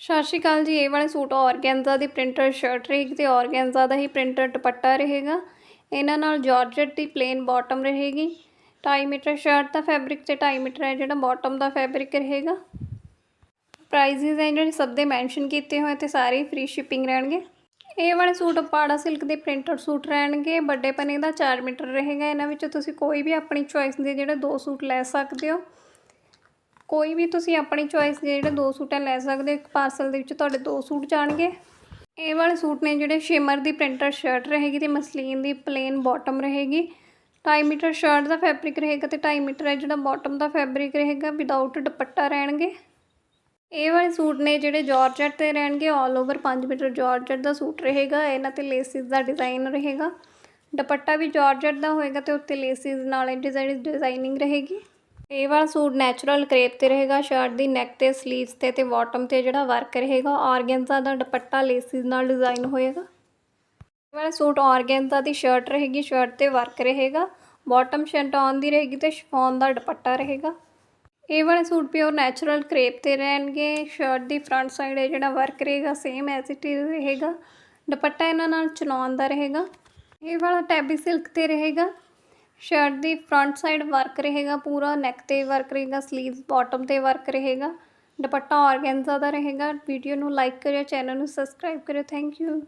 ਸਤਿ ਸ਼੍ਰੀ ਅਕਾਲ ਜੀ, ਇਹ ਵਾਲੇ ਸੂਟ ਔਰਗੈਂਜ਼ਾ ਦੀ ਪ੍ਰਿੰਟਡ ਸ਼ਰਟ ਰਹੇਗੀ ਤੇ ਔਰਗੈਂਜ਼ਾ ਦਾ ਹੀ ਪ੍ਰਿੰਟਡ ਦੁਪੱਟਾ ਰਹੇਗਾ। ਇਹਨਾਂ ਨਾਲ ਜਾਰਜਟ ਦੀ ਪਲੇਨ ਬਾਟਮ ਰਹੇਗੀ। 2.5 ਮੀਟਰ ਸ਼ਰਟ ਦਾ ਫੈਬਰਿਕ ਤੇ 2.5 ਮੀਟਰ ਹੈ ਜਿਹੜਾ ਬਾਟਮ ਦਾ ਫੈਬਰਿਕ ਰਹੇਗਾ। ਪ੍ਰਾਈਸਿਸ ਹੈ ਜਿਹੜੇ ਸਭ ਦੇ ਮੈਂਸ਼ਨ ਕੀਤੇ ਹੋਏ ਤੇ ਸਾਰੇ ਫ੍ਰੀ ਸ਼ਿਪਿੰਗ ਰਹਿਣਗੇ। ਇਹ ਵਾਲੇ ਸੂਟ ਪਾੜਾ ਸਿਲਕ ਦੇ ਪ੍ਰਿੰਟਡ ਸੂਟ ਰਹਿਣਗੇ। ਵੱਡੇ ਪਨੇ ਦਾ 4 ਮੀਟਰ ਰਹੇਗਾ। ਇਹਨਾਂ ਵਿੱਚ ਤੁਸੀਂ ਕੋਈ ਵੀ ਆਪਣੀ ਚੋਇਸ ਦੇ ਜਿਹੜੇ ਦੋ ਸੂਟ ਲੈ ਸਕਦੇ ਹੋ। ਕੋਈ ਵੀ ਤੁਸੀਂ ਆਪਣੀ ਚੁਆਇਸ ਦੇ ਜਿਹੜੇ ਦੋ ਸੂਟਾਂ ਲੈ ਸਕਦੇ ਹੋ, ਇੱਕ ਪਾਰਸਲ ਦੇ ਵਿੱਚ ਤੁਹਾਡੇ ਦੋ ਸੂਟ ਜਾਣਗੇ। ਇਹ ਵਾਲੇ ਸੂਟ ਨੇ ਜਿਹੜੇ ਸ਼ਿਮਰ ਦੀ ਪ੍ਰਿੰਟਰ ਸ਼ਰਟ ਰਹੇਗੀ ਤੇ ਮਸਲੀਨ ਦੀ ਪਲੇਨ ਬਾਟਮ ਰਹੇਗੀ। 2.5 ਮੀਟਰ ਸ਼ਰਟ ਦਾ ਫੈਬਰਿਕ ਰਹੇਗਾ ਤੇ 2.5 ਮੀਟਰ ਹੈ ਜਿਹੜਾ ਬਾਟਮ ਦਾ ਫੈਬਰਿਕ ਰਹੇਗਾ ਵਿਦਆਊਟ ਦੁਪੱਟਾ ਰਹਿਣਗੇ। ਇਹ ਵਾਲੇ ਸੂਟ ਨੇ ਜਿਹੜੇ ਜਾਰਜਟ ਤੇ ਰਹਿਣਗੇ ਆਲ ਓਵਰ 5 ਮੀਟਰ ਜਾਰਜਟ ਦਾ ਸੂਟ ਰਹੇਗਾ, ਇਹਨਾਂ ਤੇ ਲੇਸਿਸ ਦਾ ਡਿਜ਼ਾਈਨ ਰਹੇਗਾ। ਦੁਪੱਟਾ ਵੀ ਜਾਰਜਟ ਦਾ ਹੋਏਗਾ ਤੇ ਉੱਤੇ ਲੇਸਿਸ ਨਾਲ ਡਿਜ਼ਾਈਨ ਡਿਜ਼ਾਈਨਿੰਗ ਰਹੇਗੀ। ਇਹ ਵਾਲਾ ਸੂਟ ਨੈਚੁਰਲ ਕਰੇਪ ਤੇ ਰਹੇਗਾ ਸ਼ਰਟ ਦੀ ਨੈਕ ਤੇ ਸਲੀਵਸ ਤੇ ਤੇ ਬਾਟਮ ਤੇ ਜਿਹੜਾ ਵਰਕ ਰਹੇਗਾ ਆਰਗੈਂਜ਼ਾ ਦਾ ਦੁਪੱਟਾ ਲੇਸਿਸ ਨਾਲ ਡਿਜ਼ਾਈਨ ਹੋਏਗਾ। ਇਹ ਵਾਲਾ ਸੂਟ ਆਰਗੈਂਜ਼ਾ ਦੀ ਸ਼ਰਟ ਰਹੇਗੀ ਸ਼ਰਟ ਤੇ ਵਰਕ ਰਹੇਗਾ। ਬਾਟਮ ਸ਼ੈਂਟੌਨ ਦੀ ਰਹੇਗੀ ਤੇ ਸ਼ਿਫੋਨ ਦਾ ਦੁਪੱਟਾ ਰਹੇਗਾ। ਇਹ ਵਾਲੇ ਸੂਟ ਪਿਓਰ ਨੈਚੁਰਲ ਕਰੇਪ ਤੇ ਰਹਿਣਗੇ ਸ਼ਰਟ ਦੀ ਫਰੰਟ ਸਾਈਡ ਹੈ ਜਿਹੜਾ ਵਰਕ ਰਹੇਗਾ ਸੇਮ ਐਜ਼ ਇਟ ਇਜ਼ ਰਹੇਗਾ। ਦੁਪੱਟਾ ਇਹਨਾਂ ਨਾਲ ਚਲਾਉਣ ਦਾ ਰਹੇਗਾ। ਇਹ ਵਾਲਾ ਟੈਬੀ ਸਿਲਕ ਤੇ ਰਹੇਗਾ। ਸ਼ਰਟ ਦੀ ਫਰੰਟ ਸਾਈਡ ਵਰਕ ਰਹੇਗਾ ਪੂਰਾ ਨੈਕ ਤੇ ਵਰਕ ਰਹੇਗਾ ਸਲੀਵਸ ਬਾਟਮ ਤੇ ਵਰਕ ਰਹੇਗਾ, ਦੁਪੱਟਾ ਆਰਗੈਂਜ਼ਾ ਦਾ ਰਹੇਗਾ। ਵੀਡੀਓ ਨੂੰ ਲਾਈਕ ਕਰਿਓ ਚੈਨਲ ਨੂੰ ਸਬਸਕ੍ਰਾਈਬ ਕਰਿਓ। Thank you